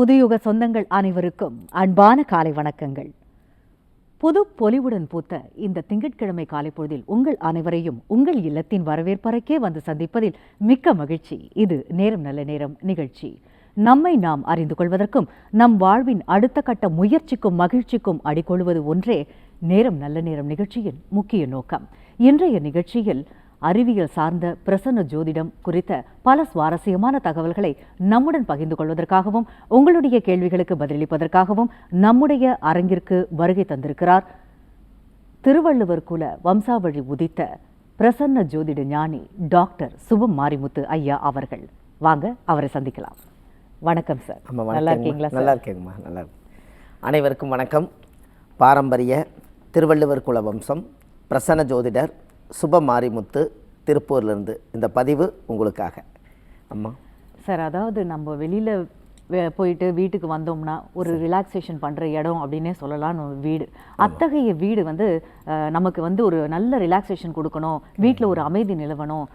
புதுயுக சொந்தங்கள் அனைவருக்கும் அன்பான காலை வணக்கங்கள். புது பொலிவுடன் பூத்த இந்த திங்கட்கிழமை காலை பொழுதில் உங்கள் அனைவரையும் உங்கள் இல்லத்தின் வரவேற்பறைக்கே வந்து சந்திப்பதில் மிக்க மகிழ்ச்சி. இது நேரம் நல்ல நேரம் நிகழ்ச்சி. நம்மை நாம் அறிந்து கொள்வதற்கும் நம் வாழ்வின் அடுத்த கட்ட முயற்சிக்கும் மகிழ்ச்சிக்கும் அடிக்கொள்வது ஒன்றே நேரம் நல்ல நேரம் நிகழ்ச்சியின் முக்கிய நோக்கம். இன்றைய நிகழ்ச்சியில் அறிவியல் சார்ந்த பிரசன்ன ஜோதிடம் குறித்த பல சுவாரஸ்யமான தகவல்களை நம்முடன் பகிர்ந்து கொள்வதற்காகவும் உங்களுடைய கேள்விகளுக்கு பதிலளிப்பதற்காகவும் நம்முடைய அரங்கிற்கு வருகை தந்திருக்கிறார். திருவள்ளுவர் குல வம்சாவழி உதித்த பிரசன்ன ஜோதிட ஞானி டாக்டர் சுபம் மாரிமுத்து ஐயா அவர்கள். வாங்க அவரை சந்திக்கலாம். வணக்கம் சார். நல்லா. இருக்கீங்களா நல்லா இருக்கேங்கம்மா நல்லா அனைவருக்கும் வணக்கம். பாரம்பரிய திருவள்ளுவர் குல வம்சம் பிரசன்ன ஜோதிடர் சுப மாரிமுத்து திருப்பூர்லேருந்து இந்த பதிவு உங்களுக்காக. அம்மா. சார் அதாவது நம்ம வெளியில போயிட்டு வீட்டுக்கு வந்தோம்னா ஒரு ரிலாக்ஸேஷன் பண்ற இடம் அப்படின்னே சொல்லலாம் வீடு. அத்தகைய வீடு வந்து நமக்கு வந்து ஒரு நல்ல ரிலாக்ஸேஷன் கொடுக்கணும். வீட்ல ஒரு அமைதி நிலவணும்.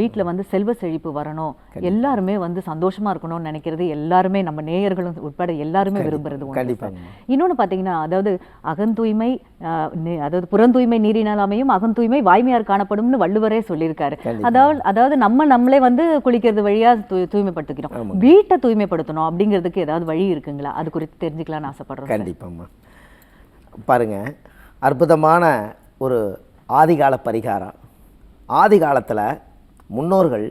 வீட்ல வந்து செல்வ செழிப்பு வரணும். எல்லாருமே வந்து சந்தோஷமா இருக்கணும்னு நினைக்கிறது எல்லாருமே நம்ம நேயர்களும் உட்பட எல்லாருமே விரும்புறது. கண்டிப்பாங்கம்மா. இன்னொன்னு பாத்தீங்கன்னா அதாவது அகந்தூய்மை அதாவது புறந்தூய்மை நீரினால் அமையும் அகந்தூய்மை வாய்மையார் காணப்படும்னு வள்ளுவரே சொல்லியிருக்காரு. அதாவது அதாவது நம்ம நம்மளே வந்து குளிக்கிறது வழியா தூய்மைப்படுத்திக்கிறோம். வீட்டை தூய்மைப்படுத்தணும் அப்படிங்கிறதுக்கு ஏதாவது வழி இருக்குங்களா? அது குறித்து தெரிஞ்சுக்கலாம்னு ஆசைப்படுறோம். கண்டிப்பாம்மா. பாருங்க அற்புதமான ஒரு ஆதிகால பரிகாரம். ஆதி காலத்தில் முன்னோர்கள்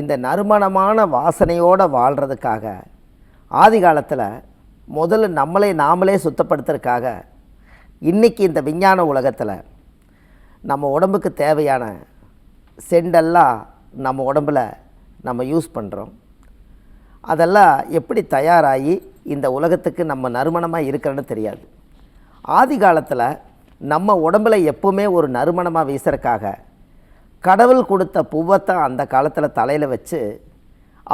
இந்த நறுமணமான வாசனையோடு வாழ்கிறதுக்காக ஆதி காலத்தில் முதல்ல நம்மளே நாமளே சுத்தப்படுத்துறதுக்காக இன்றைக்கி இந்த விஞ்ஞான உலகத்தில் நம்ம உடம்புக்கு தேவையான செண்டெல்லாம் நம்ம உடம்புல நம்ம யூஸ் பண்ணுறோம் அதெல்லாம் எப்படி தயாராகி இந்த உலகத்துக்கு நம்ம நறுமணமாக இருக்கிறன்னு தெரியாது. ஆதி காலத்தில் நம்ம உடம்புல எப்போவுமே ஒரு நறுமணமாக வீசுறக்காக கடவுள் கொடுத்த பூவத்தை அந்த காலத்தில் தலையில் வச்சு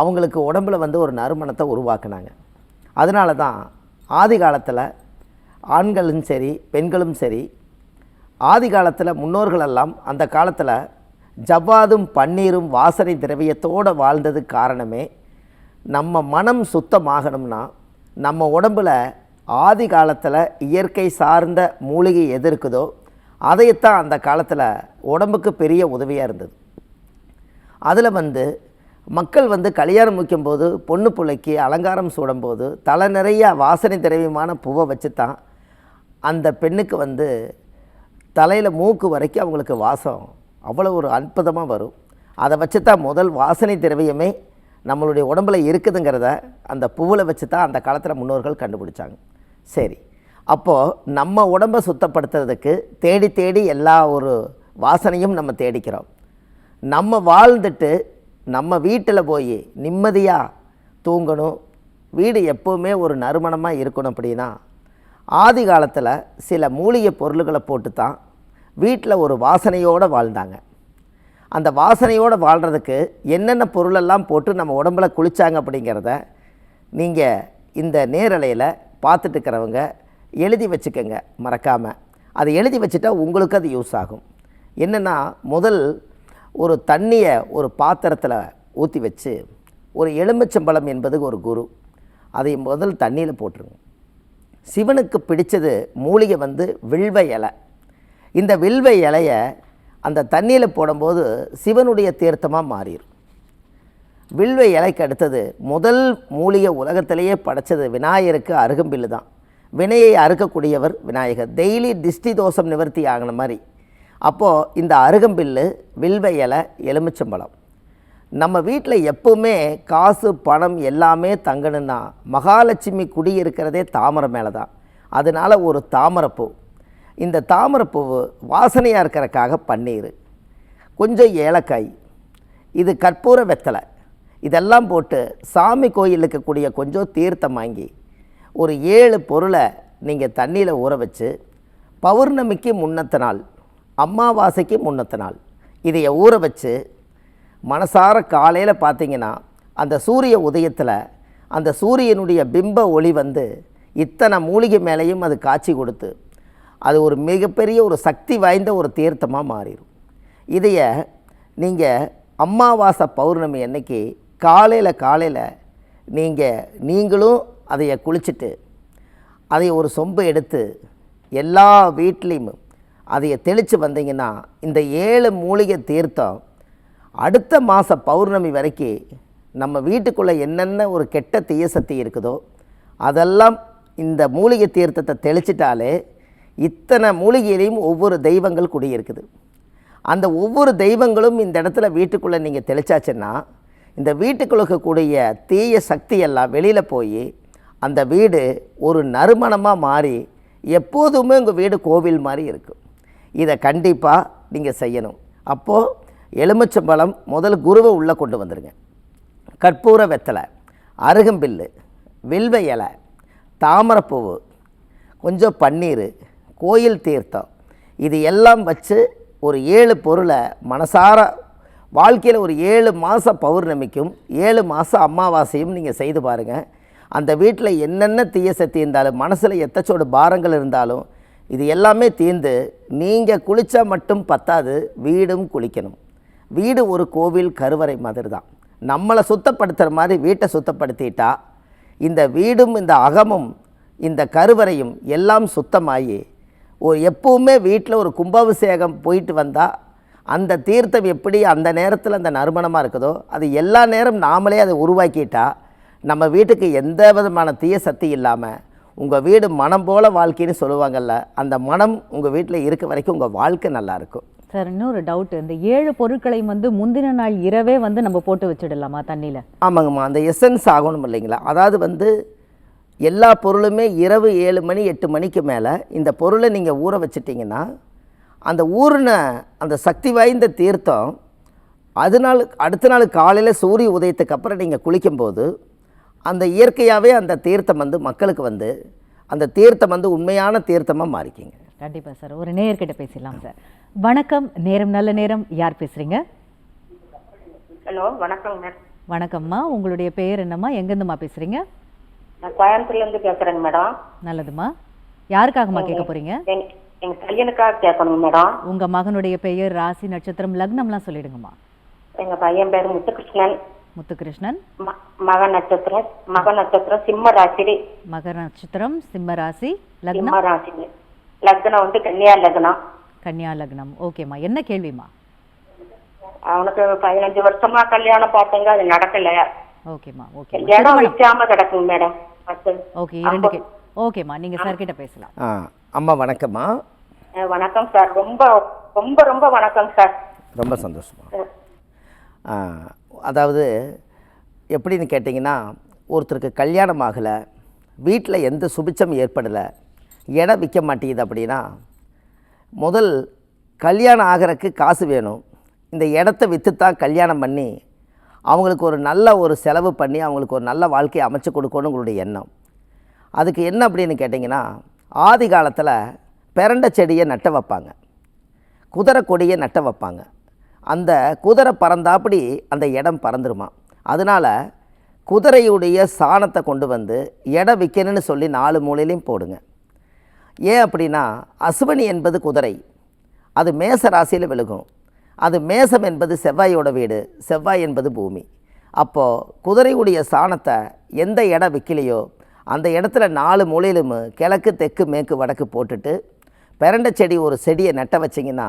அவங்களுக்கு உடம்புல வந்து ஒரு நறுமணத்தை உருவாக்குனாங்க. அதனால தான் ஆதி காலத்தில் ஆண்களும் சரி பெண்களும் சரி ஆதி காலத்தில் முன்னோர்களெல்லாம் அந்த காலத்தில் ஜவ்வாதும் பன்னீரும் வாசனை திரவியத்தோடு வாழ்ந்தது காரணமே நம்ம மனம் சுத்தமாகணும்னா நம்ம உடம்புல ஆதி காலத்தில் இயற்கை சார்ந்த மூலிகை எது இருக்குதோ அதையத்தான் அந்த காலத்தில் உடம்புக்கு பெரிய உதவியாக இருந்தது. அதில் வந்து மக்கள் வந்து கல்யாணம் முக்கியும்போது பொண்ணு பிள்ளைக்கு அலங்காரம் சூடும்போது தலை நிறைய வாசனை திரவியமான பூவை வச்சு தான் அந்த பெண்ணுக்கு வந்து தலையில் மூக்கு வரைக்கும் அவங்களுக்கு வாசம். அவ்வளோ ஒரு அற்புதமாக வரும். அதை வச்சு தான் முதல் வாசனை திரவியமே நம்மளுடைய உடம்புல இருக்குதுங்கிறத அந்த பூவில் வச்சு தான் அந்த காலத்தில் முன்னோர்கள் கண்டுபிடிச்சாங்க. சரி. அப்போது நம்ம உடம்பை சுத்தப்படுத்துறதுக்கு தேடி தேடி எல்லா ஒரு வாசனையும் நம்ம தேடிக்கிறோம். நம்ம வாழ்ந்துட்டு நம்ம வீட்டில் போய் நிம்மதியாக தூங்கணும். வீடு எப்போவுமே ஒரு நறுமணமாக இருக்கணும் அப்படின்னா ஆதி காலத்தில் சில மூலிகை பொருள்களை போட்டு தான் வீட்டில் ஒரு வாசனையோடு வாழ்ந்தாங்க. அந்த வாசனையோடு வாழ்கிறதுக்கு என்னென்ன பொருளெல்லாம் போட்டு நம்ம உடம்புல குளிச்சாங்க அப்படிங்கிறத நீங்கள் இந்த நேரலையில் பார்த்துட்டு இருக்கிறவங்க எழுதி வச்சுக்கோங்க மறக்காமல் அதை எழுதி வச்சுட்டா உங்களுக்கு அது யூஸ் ஆகும். என்னென்னா முதல் ஒரு தண்ணியை ஒரு பாத்திரத்தில் ஊற்றி வச்சு ஒரு எலுமிச்சம்பழம் என்பது ஒரு குரு. அதை முதல் தண்ணியில் போட்டுருங்க. சிவனுக்கு பிடிச்சது மூலிகை வந்து வில்வ இலை. இந்த வில்வ இலையை அந்த தண்ணியில் போடும்போது சிவனுடைய தீர்த்தமாக மாறிடும் வில்வ இலைக்கு அடுத்தது முதல் மூலிகை உலகத்திலேயே படைச்சது விநாயகருக்கு அருகம்பில்லு தான். வினையை அறுக்கக்கூடியவர் விநாயகர். டெய்லி திஷ்டி தோஷம் நிவர்த்தி ஆகின மாதிரி. அப்போது இந்த அருகம்பில்லு வில்வ இலை எலுமிச்சம்பழம். நம்ம வீட்டில் எப்பவுமே காசு பணம் எல்லாமே தங்கணும்னா மகாலட்சுமி குடி இருக்கிறதே தாமரை மேலே தான் அதனால் ஒரு தாமரைப்பூ. இந்த தாமரைப்பூ வாசனையாக இருக்கிறக்காக பன்னீர். கொஞ்சம் ஏலக்காய். இது கற்பூர வெத்தலை. இதெல்லாம் போட்டு சாமி கோயில் இருக்கக்கூடிய கொஞ்சம் தீர்த்தம் வாங்கி ஒரு ஏழு பொருளை நீங்கள் தண்ணியில் ஊற வச்சு பௌர்ணமிக்கு முன்னத்த நாள் அமாவாசைக்கு முன்னத்த நாள் இதையை ஊற வச்சு மனசார காலையில் பார்த்தீங்கன்னா அந்த சூரிய உதயத்தில் அந்த சூரியனுடைய பிம்ப ஒளி வந்து இத்தனை மூலிகை மேலேயும் அது காட்சி கொடுத்து அது ஒரு மிகப்பெரிய ஒரு சக்தி வாய்ந்த ஒரு தீர்த்தமாக மாறிடும். இதைய நீங்கள் அமாவாசை பௌர்ணமி அன்னைக்கு காலையில் காலையில் நீங்கள் நீங்களும் அதைய குளிச்சுட்டு அதை ஒரு சொம்பு எடுத்து எல்லா வீட்லேயும் அதைய தெளித்து வந்தீங்கன்னா இந்த ஏழு மூலிகை தீர்த்தம் அடுத்த மாத பௌர்ணமி வரைக்கும் நம்ம வீட்டுக்குள்ளே என்னென்ன ஒரு கெட்ட தீய சக்தி இருக்குதோ அதெல்லாம் இந்த மூலிகை தீர்த்தத்தை தெளிச்சிட்டாலே இத்தனை மூலிகையிலையும் ஒவ்வொரு தெய்வங்கள் குடியிருக்குது. அந்த ஒவ்வொரு தெய்வங்களும் இந்த இடத்துல வீட்டுக்குள்ளே நீங்கள் தெளிச்சாச்சுன்னா இந்த வீட்டுக்குள்ள இருக்கக்கூடிய தீய சக்தி எல்லாம் வெளியில் போய் அந்த வீடு ஒரு நறுமணமாக மாறி எப்போதுமே உங்கள் வீடு கோவில் மாதிரி இருக்கும் இதை கண்டிப்பாக நீங்கள் செய்யணும். அப்போது எலுமிச்சம்பழம் முதல் குருவை உள்ளே கொண்டு வந்துடுங்க கற்பூர வெத்தலை அருகம்பில்லு வில்வ இலை தாமரைப்பூவு கொஞ்சம் பன்னீர் கோயில் தீர்த்தம் இது எல்லாம் வச்சு ஒரு ஏழு பொருளை மனசார வாழ்க்கையில் ஒரு ஏழு மாத பௌர்ணமிக்கும் ஏழு மாதம் அமாவாசையும் நீங்கள் செய்து பாருங்கள் அந்த வீட்டில் என்னென்ன தீய சக்தி இருந்தாலும் மனசில் எத்தச்சோடு பாரங்கள் இருந்தாலும் இது எல்லாமே தீர்ந்து நீங்கள் குளித்தா மட்டும் பத்தாது வீடும் குளிக்கணும். வீடு ஒரு கோவில் கருவறை மாதிரி தான் நம்மளை சுத்தப்படுத்துகிற மாதிரி வீட்டை சுத்தப்படுத்திட்டா இந்த வீடும் இந்த அகமும் இந்த கருவறையும் எல்லாம் சுத்தமாகி ஒரு எப்பவுமே வீட்டில் ஒரு கும்பாபிஷேகம் போயிட்டு வந்தால் அந்த தீர்த்தம் எப்படி அந்த நேரத்தில் அந்த நறுமணமாக இருக்குதோ அது எல்லா நேரம் நாமளே அதை உருவாக்கிட்டா நம்ம வீட்டுக்கு எந்த விதமான தீய சக்தி இல்லாமல் உங்கள் வீடு மனம் போல் வாழ்க்கைன்னு சொல்லுவாங்கள்ல அந்த மனம் உங்கள் வீட்டில் இருக்க வரைக்கும் உங்கள் வாழ்க்கை நல்லாயிருக்கும் சார் இன்னொரு டவுட் இந்த ஏழு பொருட்களையும் வந்து முந்தின நாள் இரவே வந்து நம்ம போட்டு வச்சிடலாமா தண்ணியில்? ஆமாங்கம்மா அந்த எசன்ஸ் ஆகணும் இல்லைங்களா? அதாவது வந்து எல்லா பொருளுமே இரவு ஏழு மணி எட்டு மணிக்கு மேலே இந்த பொருளை நீங்கள் ஊற வச்சிட்டிங்கன்னா அந்த ஊறின அந்த சக்தி வாய்ந்த தீர்த்தம் அது நாள் அடுத்த நாள் காலையில் சூரிய உதயத்துக்கு அப்புறம் நீங்கள் குளிக்கும்போது அந்த இயற்கையாகவே அந்த தீர்த்தம் வந்து மக்களுக்கு வந்து அந்த தீர்த்தம் வந்து உண்மையான தீர்த்தமாக மாறிக்கிங்க. கண்டிப்பாக சார். ஒரு நேயர்கிட்ட பேசிடலாம் சார். வணக்கம் நேரம் நல்ல நேரம். யார் பேசுகிறீங்க ஹலோ வணக்கங்க மேம். வணக்கம்மா. உங்களுடைய பெயர் என்னம்மா? எங்கேருந்துமா பேசுகிறீங்க நான் கோயம்புத்தூர்ல இருந்து பேசுறேங்க மேடம். நல்லதும்மா. யாருக்காகம்மா கேட்க போகிறீங்க எங்க எங்க பையனுக்காக கேட்கணுங்க மேடம். உங்கள் மகனுடைய பெயர் ராசி நட்சத்திரம் லக்னம்லாம் சொல்லிடுங்கம்மா. எங்க பையன் பேர் முத்துகிருஷ்ணன். முத்துகிருஷ்ணன். மக நட்சத்திரம் மக நட்சத்திரம் சிம்ம ராசி மகர நட்சத்திரம் சிம்ம ராசி லக்னம்? சிம்ம ராசி லக்னம் வந்து கன்னியா லக்னம். கன்னியா லக்னம். ஓகேம்மா. என்ன கேள்விம்மா? அவனுக்கு பதினஞ்சு வருஷமா கல்யாணம் பார்த்தங்க அது நடக்கல. ஓகேம்மா ஓகே. இடம் விற்காம கிடக்குங்க மேடம். ஓகே இரண்டு கே ஓகேம்மா நீங்கள் சார் கிட்ட பேசலாம். அம்மா வணக்கம்மா. வணக்கம் சார். ரொம்ப ரொம்ப ரொம்ப வணக்கம் சார். ரொம்ப சந்தோஷமா அதாவது எப்படின்னு கேட்டிங்கன்னா ஒருத்தருக்கு கல்யாணம் ஆகலை வீட்டில் எந்த சுபிச்சம் ஏற்படலை இடம் விற்க மாட்டேங்குது அப்படின்னா முதல் கல்யாணம் ஆகிறதுக்கு காசு வேணும். இந்த இடத்த விற்று தான் கல்யாணம் பண்ணி அவங்களுக்கு ஒரு நல்ல ஒரு செலவு பண்ணி அவங்களுக்கு ஒரு நல்ல வாழ்க்கையை அமைச்சு கொடுக்கணும் உங்களுடைய எண்ணம். அதுக்கு என்ன அப்படின்னு கேட்டிங்கன்னா ஆதி காலத்தில் பிறண்ட செடியை நட்ட வைப்பாங்க. குதிரை கொடியை நட்ட வைப்பாங்க. அந்த குதிரை பறந்தாப்படி அந்த இடம் பறந்துருமா. அதனால் குதிரையுடைய சாணத்தை கொண்டு வந்து இடம் விற்கணும்னு சொல்லி நாலு மூலையிலையும் போடுங்க. ஏன் அப்படின்னா அசுவனி என்பது குதிரை. அது மேச ராசியில் விழுகும். அது மேசம் என்பது செவ்வாயோட வீடு. செவ்வாய் என்பது பூமி. அப்போது குதிரையுடைய சாணத்தை எந்த இடம் விற்கலையோ அந்த இடத்துல நாலு மூலையிலும் கிழக்கு தெற்கு மேற்கு வடக்கு போட்டுட்டு பிரண்ட செடி ஒரு செடியை நட்ட வச்சிங்கன்னா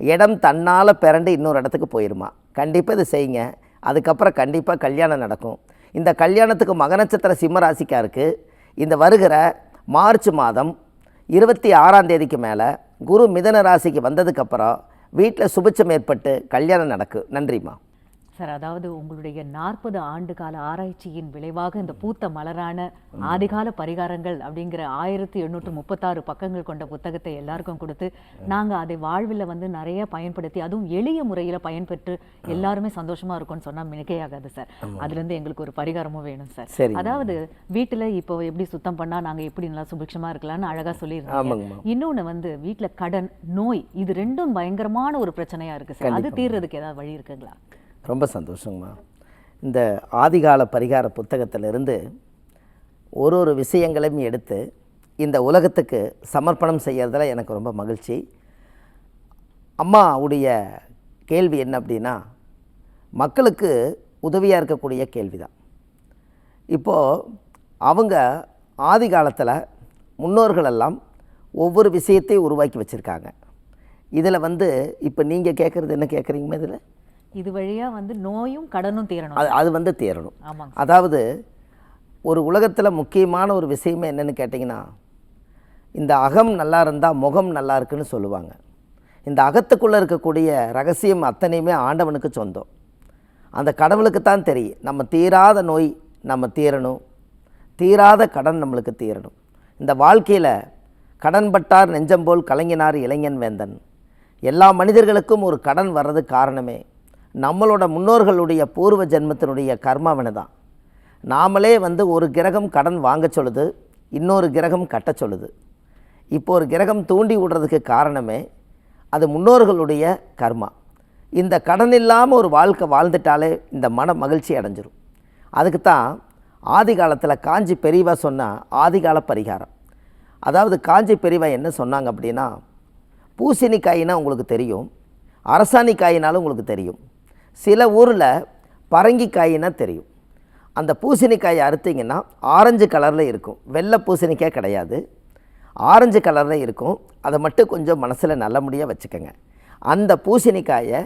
இடம் தன்னால் பிறண்டு இன்னொரு இடத்துக்கு போயிருமா. கண்டிப்பாக இது செய்யுங்க. அதுக்கப்புறம் கண்டிப்பாக கல்யாணம் நடக்கும். இந்த கல்யாணத்துக்கு மக நட்சத்திர சிம்ம ராசிக்காருக்கு இந்த வருகிற மார்ச் மாதம் இருபத்தி ஆறாம் தேதிக்கு மேலே குரு மிதன ராசிக்கு வந்ததுக்கப்புறம் வீட்டில் சுபிச்சம் ஏற்பட்டு கல்யாணம் நடக்கும் நன்றிம்மா. சார் அதாவது உங்களுடைய நாற்பது ஆண்டு கால ஆராய்ச்சியின் விளைவாக இந்த பூத்த மலரான ஆதிகால பரிகாரங்கள் அப்படிங்கிற ஆயிரத்தி எண்ணூற்று முப்பத்தாறு பக்கங்கள் கொண்ட புத்தகத்தை எல்லாருக்கும் கொடுத்து நாங்க அதை வாழ்வில் வந்து நிறைய பயன்படுத்தி அதுவும் எளிய முறையில பயன்பெற்று எல்லாருமே சந்தோஷமா இருக்கும்னு சொன்னா மிகையாகாது சார். அதுல இருந்து எங்களுக்கு ஒரு பரிகாரமும் வேணும் சார். அதாவது வீட்டுல இப்போ எப்படி சுத்தம் பண்ணா நாங்க எப்படி நல்லா சுபிக்ஷமா இருக்கலாம்னு அழகா சொல்லியிருந்தீங்க. ஆமாங்கம்மா. இன்னொன்னு வந்து வீட்ல கடன் நோய் இது ரெண்டும் பயங்கரமான ஒரு பிரச்சனையா இருக்கு சார். அது தீர்றதுக்கு ஏதாவது வழி இருக்குங்களா? ரொம்ப சந்தோஷங்கம்மா. இந்த ஆதிகால பரிகார புத்தகத்திலிருந்து ஒரு ஒரு விஷயங்களையும் எடுத்து இந்த உலகத்துக்கு சமர்ப்பணம் செய்கிறதுல எனக்கு ரொம்ப மகிழ்ச்சி. அம்மாவுடைய கேள்வி என்ன அப்படின்னா மக்களுக்கு உதவியாக இருக்கக்கூடிய கேள்வி தான் இப்போது அவங்க ஆதி காலத்தில் முன்னோர்களெல்லாம் ஒவ்வொரு விஷயத்தையும் உருவாக்கி வச்சுருக்காங்க. இதில் வந்து இப்போ நீங்கள் கேட்குறது என்ன கேட்குறீங்க இதில் இது வழியா வந்து நோயும் கடனும் தீரணும் அது அது வந்து தேரணும் ஆமாங்க அதாவது ஒரு உலகத்தில் முக்கியமான ஒரு விஷயமே என்னன்னு கேட்டிங்கன்னா இந்த அகம் நல்லா இருந்தால் முகம் நல்லா இருக்குன்னு சொல்லுவாங்க. இந்த அகத்துக்குள்ளே இருக்கக்கூடிய ரகசியம் அத்தனையுமே ஆண்டவனுக்கு சொந்தம். அந்த கடவுளுக்கு தான் தெரியும். நம்ம தீராத நோய் நம்ம தீரணும் தீராத கடன் நம்மளுக்கு தீரணும் இந்த வாழ்க்கையில் கடன் பட்டார் நெஞ்சம் போல் கலங்கினார் இளைஞன் வேந்தன். எல்லா மனிதர்களுக்கும் ஒரு கடன் வர்றது காரணமே நம்மளோட முன்னோர்களுடைய பூர்வ ஜென்மத்தினுடைய கர்மாவினை தான் நாமளே வந்து ஒரு கிரகம் கடன் வாங்க சொல்லுது இன்னொரு கிரகம் கட்ட சொல்லுது. இப்போ ஒரு கிரகம் தூண்டி விடுறதுக்கு காரணமே அது முன்னோர்களுடைய கர்மா. இந்த கடன் இல்லாமல் ஒரு வாழ்க்கை வாழ்ந்துட்டாலே இந்த மன மகிழ்ச்சி அடைஞ்சிரும். அதுக்கு தான் ஆதி காலத்தில் காஞ்சி பெரியவா சொன்ன ஆதிகால பரிகாரம். அதாவது காஞ்சி பெரியவா என்ன சொன்னாங்க அப்படின்னா பூசணிக்காயினா உங்களுக்கு தெரியும் அரசாணிக்காயினாலும் உங்களுக்கு தெரியும். சில ஊரில் பரங்கிக்காயின்னா தெரியும். அந்த பூசணிக்காயை அறுத்தீங்கன்னா ஆரஞ்சு கலரில் இருக்கும். வெள்ளை பூசணிக்காய் கிடையாது. ஆரஞ்சு கலரில் இருக்கும். அதை மட்டும் கொஞ்சம் மனசில் நல்லபடியாக வச்சுக்கோங்க. அந்த பூசணிக்காயை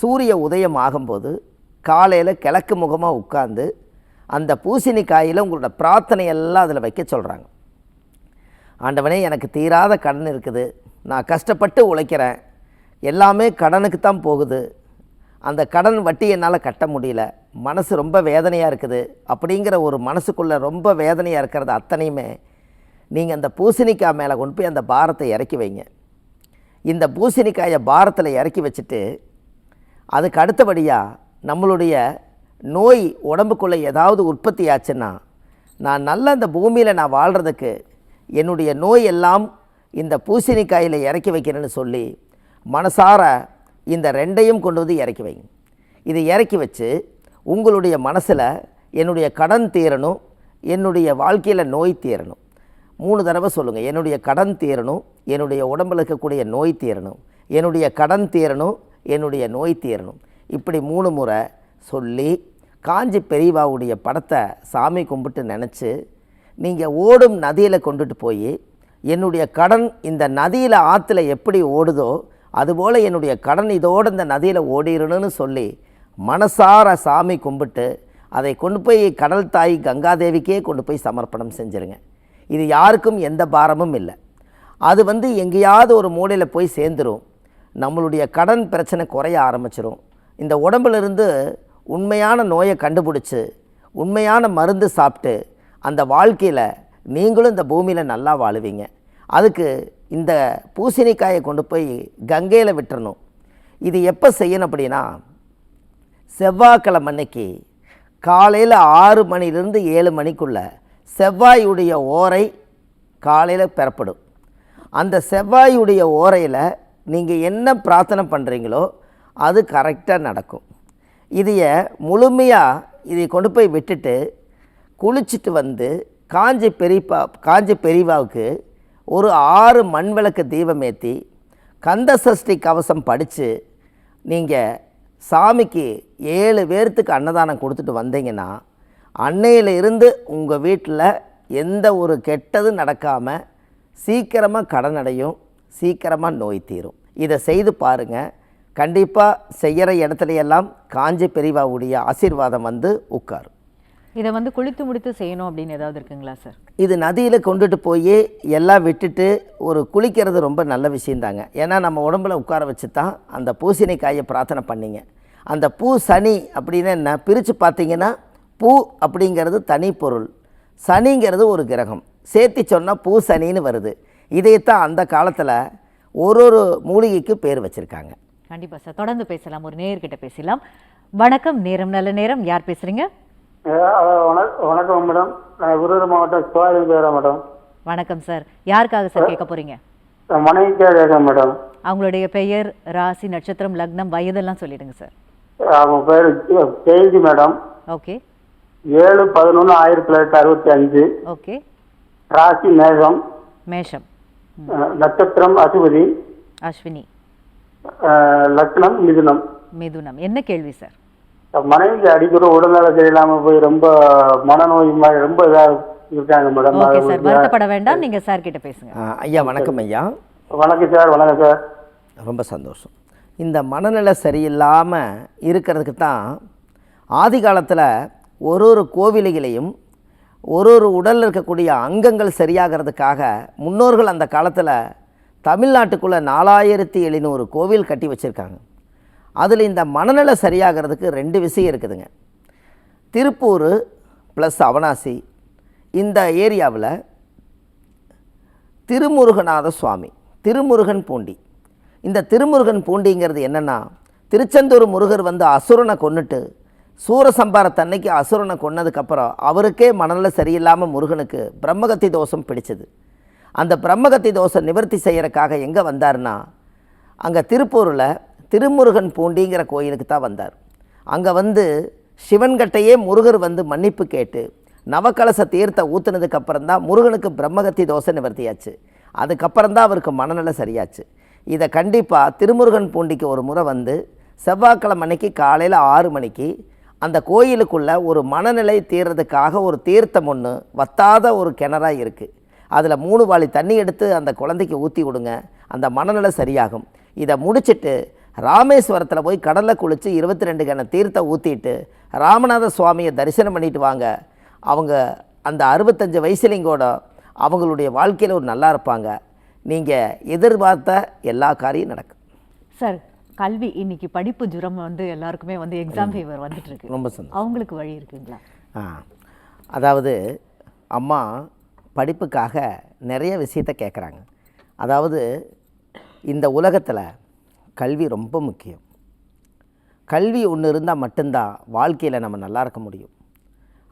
சூரிய உதயம் ஆகும்போது காலையில் கிழக்கு முகமாக உட்காந்து அந்த பூசணிக்காயில் உங்களோட பிரார்த்தனை எல்லாம் அதில் வைக்க சொல்கிறாங்க ஆண்டவனே எனக்கு தீராத கடன் இருக்குது. நான் கஷ்டப்பட்டு உழைக்கிறேன். எல்லாமே கடனுக்கு தான் போகுது. அந்த கடன் வட்டி என்னால் கட்ட முடியல. மனசு ரொம்ப வேதனையாக இருக்குது. அப்படிங்கிற ஒரு மனசுக்குள்ளே ரொம்ப வேதனையாக இருக்கிறது அத்தனையுமே நீங்கள் அந்த பூசணிக்காய் மேலே கொண்டு போய் அந்த பாரத்தை இறக்கி வைங்க. இந்த பூசணிக்காயை பாரத்தில் இறக்கி வச்சுட்டு அதுக்கு அடுத்தபடியாக நம்மளுடைய நோய் உடம்புக்குள்ளே ஏதாவது உற்பத்தி ஆச்சுன்னா நான் நல்ல இந்த பூமியில் நான் வாழ்கிறதுக்கு என்னுடைய நோய் எல்லாம் இந்த பூசணிக்காயில் இறக்கி வைக்கிறேன்னு சொல்லி மனசார இந்த ரெண்டையும் கொண்டு வந்து இறக்கி வைங்க இதை இறக்கி வச்சு உங்களுடைய மனசில் என்னுடைய கடன் தீரணும் என்னுடைய வாழ்க்கையில் நோய் தீரணும். மூணு தடவை சொல்லுங்கள் என்னுடைய கடன் தீரணும் என்னுடைய உடம்பில் இருக்கக்கூடிய நோய் தீரணும் என்னுடைய கடன் தீரணும் என்னுடைய நோய் தீரணும். இப்படி மூணு முறை சொல்லி காஞ்சி பெரியவாவுடைய படத்தை சாமி கும்பிட்டு நினச்சி நீங்கள் ஓடும் நதியில் கொண்டுட்டு போய் என்னுடைய கடன் இந்த நதியில் ஆற்றுல எப்படி ஓடுதோ அதுபோல் என்னுடைய கடன் இதோடு இந்த நதியில் ஓடிடணும்னு சொல்லி மனசார சாமி கும்பிட்டு அதை கொண்டு போய் கடல் தாய் கங்காதேவிக்கே கொண்டு போய் சமர்ப்பணம் செஞ்சுருங்க. இது யாருக்கும் எந்த பாரமும் இல்லை. அது வந்து எங்கேயாவது ஒரு மூலையில் போய் சேர்ந்துரும். நம்மளுடைய கடன் பிரச்சனை குறைய ஆரம்பிச்சிடும் இந்த உடம்புல இருந்து உண்மையான நோயை கண்டுபிடிச்சி உண்மையான மருந்து சாப்பிட்டு அந்த வாழ்க்கையில் நீங்களும் இந்த பூமியில் நல்லா வாழுவீங்க. அதுக்கு இந்த பூசணிக்காயை கொண்டு போய் கங்கையில் விட்டுறணும். இது எப்போ செய்யணும் அப்படின்னா செவ்வாய்க்கிழமை அன்னைக்கு காலையில் ஆறு மணிலிருந்து ஏழு மணிக்குள்ளே செவ்வாயுடைய ஓரை காலையில் பெறப்படும். அந்த செவ்வாயுடைய ஓரையில் நீங்கள் என்ன பிரார்த்தனை பண்ணுறீங்களோ அது கரெக்டாக நடக்கும். இதைய முழுமையாக இதை கொண்டு போய் விட்டுட்டு குளிச்சுட்டு வந்து காஞ்சி பெரியப்பா காஞ்சி பெரியவாவுக்கு ஒரு ஆறு மண் விளக்கு தீபமேற்றி கந்த சஷ்டி கவசம் படித்து நீங்கள் சாமிக்கு ஏழு பேர்த்துக்கு அன்னதானம் கொடுத்துட்டு வந்தீங்கன்னா அன்னையில் இருந்து உங்கள் வீட்டில் எந்த ஒரு கெட்டதும் நடக்காமல் சீக்கிரமாக கடன் அடையும் சீக்கிரமாக நோய் தீரும். இதை செய்து பாருங்கள் கண்டிப்பாக செய்கிற இடத்துலையெல்லாம் காஞ்சி பெரிவாவுடைய ஆசீர்வாதம் வந்து உட்காரும். இதை வந்து குளித்து முடித்து செய்யணும் அப்படின்னு ஏதாவது இருக்குங்களா சார்? இது நதியில் கொண்டுட்டு போய் எல்லாம் விட்டுட்டு ஒரு குளிக்கிறது ரொம்ப நல்ல விஷயந்தாங்க. ஏன்னா நம்ம உடம்புல உட்கார வச்சு தான் அந்த பூசணிக்காயை பிரார்த்தனை பண்ணீங்க. அந்த பூ சனி அப்படின்னு என்ன பிரித்து பார்த்தீங்கன்னா பூ அப்படிங்கிறது தனி பொருள். சனிங்கிறது ஒரு கிரகம். சேர்த்தி சொன்னால் பூ சனின்னு வருது. இதைத்தான் அந்த காலத்தில் ஒரு ஒரு மூலிகைக்கு பேர் வச்சுருக்காங்க. கண்டிப்பா சார். தொடர்ந்து பேசலாம். ஒரு நேயர்கிட்ட பேசலாம் வணக்கம். நேரம் நல்ல நேரம். யார் வணக்- வணக்கம் மேடம். நான் விருதுநகர் மாவட்டம் சிவாஜி பேரா மேடம். வணக்கம் சார். யாருக்காக சார் கேட்க போறீங்க? என் மனைவிக்கே கேட்கேன் மேடம். அவங்களுடைய பெயர் ராசி நட்சத்திரம் லக்னம் வயதெல்லாம் சொல்லிடுங்க சார். அவங்க பேர் ஜெயந்தி மேடம். ஓகே. ஏழு பதினொன்று ஆயிரத்தி தொள்ளாயிரத்தி அறுபத்தி அஞ்சு. ஓகே. ராசி மேகம். மேஷம். நட்சத்திரம் அசுபதி. அஸ்வினி. லக்னம் மிதுனம். மிதுனம். என்ன கேள்வி சார்? மனைவிக்கு அடிக்கிற உடல்நல சரியில்லாம போய் ரொம்ப மனநோய் மாதிரி ரொம்ப இதா இருக்காங்க மேடம் ஓகே சார் வருத்தப்பட வேண்டாம். நீங்க சார் கிட்ட பேசுங்க. ஆ, ஐயா வணக்கம் ஐயா. வணக்கம் சார் வணக்கம் சார் ரொம்ப சந்தோஷம். இந்த மனநிலை சரியில்லாமல் இருக்கிறதுக்கு தான் ஆதி காலத்தில் ஒரு ஒரு கோவில்களையும் ஒரு ஒரு உடலில் இருக்கக்கூடிய அங்கங்கள் சரியாகிறதுக்காக முன்னோர்கள் அந்த காலத்தில் தமிழ்நாட்டுக்குள்ளே நாலாயிரத்தி எழுநூறு கோவில் கட்டி வச்சுருக்காங்க. அதில் இந்த மனநிலை சரியாகிறதுக்கு ரெண்டு விஷயம் இருக்குதுங்க. திருப்பூர் ப்ளஸ் அவனாசி இந்த ஏரியாவில் திருமுருகநாத சுவாமி திருமுருகன் பூண்டி. இந்த திருமுருகன் பூண்டிங்கிறது என்னென்னா திருச்செந்தூர் முருகர் வந்து அசுரனை கொன்னுட்டு சூரசம்பாரத்தன்னைக்கு அசுரனை கொன்னதுக்கப்புறம் அவருக்கே மனநிலை சரியில்லாமல் முருகனுக்கு பிரம்மகத்தி தோஷம் பிடிச்சது. அந்த பிரம்மகத்தி தோஷம் நிவர்த்தி செய்கிறக்காக எங்கே வந்தார்னா அங்கே திருப்பூரில் திருமுருகன் பூண்டிங்கிற கோயிலுக்கு தான் வந்தார். அங்கே வந்து சிவன்கட்டையே முருகர் வந்து மன்னிப்பு கேட்டு நவக்கலச தீர்த்த ஊற்றுனதுக்கு அப்புறம் தான் முருகனுக்கு பிரம்மகத்தி தோசை நிவர்த்தியாச்சு. அதுக்கப்புறம் தான் அவருக்கு மனநிலை சரியாச்சு. இதை கண்டிப்பாக திருமுருகன் பூண்டிக்கு ஒரு முறை வந்து செவ்வாய்க்கிழமை அன்னைக்கு காலையில் ஆறு மணிக்கு அந்த கோயிலுக்குள்ளே ஒரு மனநிலை தீர்றதுக்காக ஒரு தீர்த்தம் ஒன்று வத்தாத ஒரு கிணறாக இருக்குது அதில் மூணு வாளி தண்ணி எடுத்து அந்த குழந்தைக்கு ஊற்றி விடுங்க. அந்த மனநிலை சரியாகும். இதை முடிச்சுட்டு ராமேஸ்வரத்தில் போய் கடலில் குளித்து இருபத்தி ரெண்டு கண தீர்த்தை ஊற்றிட்டு ராமநாத சுவாமியை தரிசனம் பண்ணிட்டு வாங்க. அவங்க அந்த அறுபத்தஞ்சு வயசுலிங்கோட அவங்களுடைய வாழ்க்கையில் ஒரு நல்லா இருப்பாங்க. நீங்கள் எதிர்பார்த்த எல்லா காரியம் நடக்கும். சார் கல்வி இன்னைக்கு படிப்பு ஜுரம் வந்து எல்லாருக்குமே வந்து எக்ஸாம் ஃபீவர் வந்துட்டு இருக்கு ரொம்ப சந்தோஷம். அவங்களுக்கு வழி இருக்குங்களா? ஆ. அதாவது அம்மா படிப்புக்காக நிறைய விஷயத்த கேட்குறாங்க அதாவது இந்த உலகத்தில் கல்வி ரொம்ப முக்கியம். கல்வி ஒன்று இருந்தால் மட்டும்தான் வாழ்க்கையில் நம்ம நல்லா இருக்க முடியும்.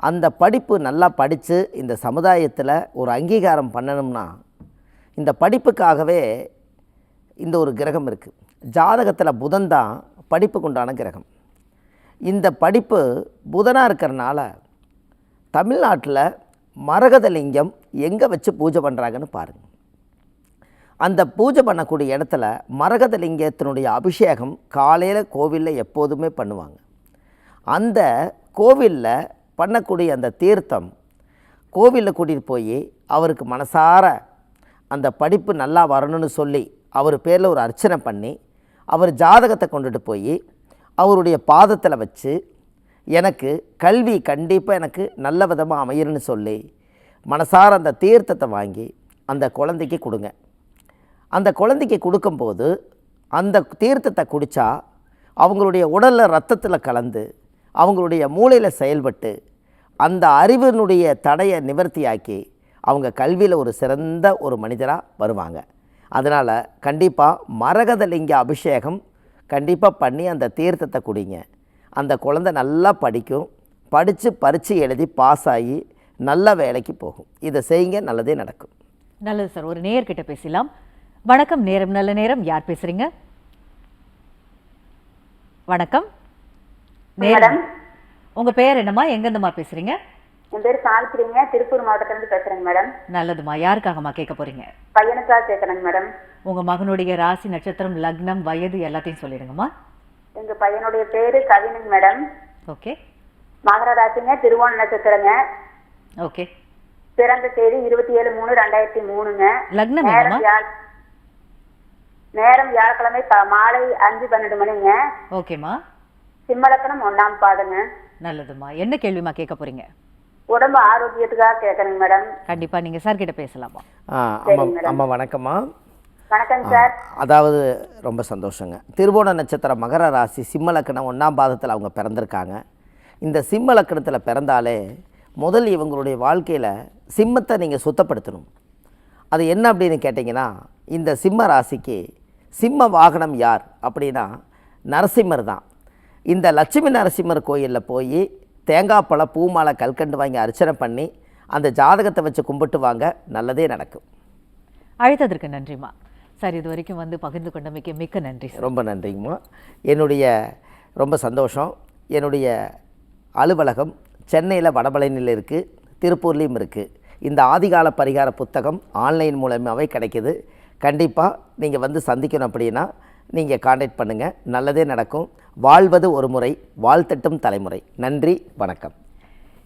அந்த படிப்பு நல்லா படித்து இந்த சமுதாயத்தில் ஒரு அங்கீகாரம் பண்ணணும்னா இந்த படிப்புக்காகவே இந்த ஒரு கிரகம் இருக்குது ஜாதகத்தில் புதன் தான் படிப்புக்கு உண்டான கிரகம். இந்த படிப்பு புதனாக இருக்கிறனால தமிழ்நாட்டில் மரகதலிங்கம் எங்கே வச்சு பூஜை பண்ணுறாங்கன்னு பாருங்கள் அந்த பூஜை பண்ணக்கூடிய இடத்துல மரகதலிங்கத்தினுடைய அபிஷேகம் காலையில் கோவிலில் எப்போதுமே பண்ணுவாங்க. அந்த கோவிலில் பண்ணக்கூடிய அந்த தீர்த்தம் கோவிலில் கூட்டிகிட்டு போய் அவருக்கு மனசார அந்த படிப்பு நல்லா வரணும்னு சொல்லி அவர் பேரில் ஒரு அர்ச்சனை பண்ணி அவர் ஜாதகத்தை கொண்டுட்டு போய் அவருடைய பாதத்தில் வச்சு எனக்கு கல்வி கண்டிப்பாக எனக்கு நல்ல விதமாக அமையணும்னு சொல்லி மனசார அந்த தீர்த்தத்தை வாங்கி அந்த குழந்தைக்கு கொடுங்க. அந்த குழந்தைக்கு கொடுக்கும்போது அந்த தீர்த்தத்தை குடித்தா அவங்களுடைய உடலில் ரத்தத்தில் கலந்து அவங்களுடைய மூளையில் செயல்பட்டு அந்த அறிவினுடைய தடையை நிவர்த்தியாக்கி அவங்க கல்வியில் ஒரு சிறந்த ஒரு மனிதராக வருவாங்க. அதனால் கண்டிப்பாக மரகதலிங்க அபிஷேகம் கண்டிப்பாக பண்ணி அந்த தீர்த்தத்தை குடிங்க. அந்த குழந்தை நல்லா படிக்கும். படித்து பரீட்சை எழுதி பாஸ் ஆகி நல்ல வேலைக்கு போகும். இதை செய்யுங்க நல்லதே நடக்கும். நல்லது சார். ஒரு நேர்கிட்ட பேசலாம் வணக்கம் நேரம் நல்ல நேரம். யார் பேசுறீங்க? வணக்கம். நேரம் உங்க பேர் என்னம்மா? எங்கேருந்துமா பேசுறீங்க? என் பேர் சாவித்திரிங்க. திருப்பூர் மாவட்டத்திலிருந்து பேசுறேங்க மேடம். நல்லதுமா யாருக்காகம்மா கேட்க போறீங்க? பையனுக்காக கேட்கறேங்க மேடம். உங்க மகனுடைய ராசி நட்சத்திரம் லக்னம் வயது எல்லாத்தையும் சொல்லிடுங்கம்மா. எங்க பையனுடைய பேரு கவினுங்க மேடம். ஓகே. மகர ராசிங்க திருவோண நட்சத்திரங்க. ஓகே. பிறந்த தேதி இருபத்தி ஏழு மூணு ரெண்டாயிரத்தி மூணுங்க. லக்னம் நேரம் வியாழக்கிழமை மாலை அஞ்சு பன்னெண்டு மணிங்க. ஓகேம்மா. சிம்மலக்கணம் ஒண்ணாம் பாதங்க. நல்லதும்மா. என்ன கேள்விமா கேட்க போறீங்க? உடம்பு ஆரோக்கியத்துக்காக கேட்கறேங்க மேடம். கண்டிப்பா நீங்க சார் கிட்ட பேசலாமா? ஆ அம்மா வணக்கம்மா. வணக்கங்க சார். அதாவது ரொம்ப சந்தோஷங்க. திருவோண நட்சத்திரம் மகர ராசி சிம்ம லக்கணம் ஒன்றாம் பாதத்தில் அவங்க பிறந்திருக்காங்க. இந்த சிம்ம லக்கணத்தில் பிறந்தாலே முதல் இவங்களுடைய வாழ்க்கையில் சிம்மத்தை நீங்கள் சுத்தப்படுத்தணும். அது என்ன அப்படின்னு கேட்டிங்கன்னா இந்த சிம்ம ராசிக்கு சிம்ம வாகனம் யார் அப்படின்னா நரசிம்மர் தான். இந்த லட்சுமி நரசிம்மர் கோயிலில் போய் தேங்காய் பழம் பூமாலை கல்கண்டு வாங்கி அர்ச்சனை பண்ணி அந்த ஜாதகத்தை வச்சு கும்பிட்டு வாங்க நல்லதே நடக்கும். அழைத்ததற்கு நன்றிம்மா. சார் இது வரைக்கும் வந்து பகிர்ந்து கொண்டமைக்கு மிக்க நன்றி ரொம்ப நன்றிங்கம்மா என்னுடைய ரொம்ப சந்தோஷம். என்னுடைய அலுவலகம் சென்னையில் வடபழனியில் இருக்குது திருப்பூர்லேயும் இருக்குது இந்த ஆதிகால பரிகார புத்தகம் ஆன்லைன் மூலமாகவே கிடைக்குது. கண்டிப்பாக நீங்கள் வந்து சந்திக்கணும் அப்படின்னா நீங்கள் காண்டாக்ட் பண்ணுங்கள் நல்லதே நடக்கும். வாழ்வது ஒரு முறை வாழ்த்தட்டும் தலைமுறை. நன்றி வணக்கம்.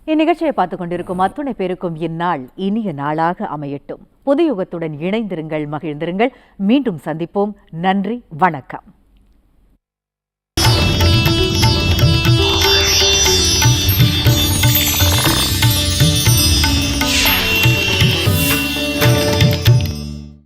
இந்நிகழ்ச்சியை பார்த்து கொண்டிருக்கும் அத்துணை பேருக்கும் இந்நாள் இனிய நாளாக அமையட்டும். புது யுகத்துடன் இணைந்திருங்கள் மகிழ்ந்திருங்கள். மீண்டும் சந்திப்போம். நன்றி வணக்கம்.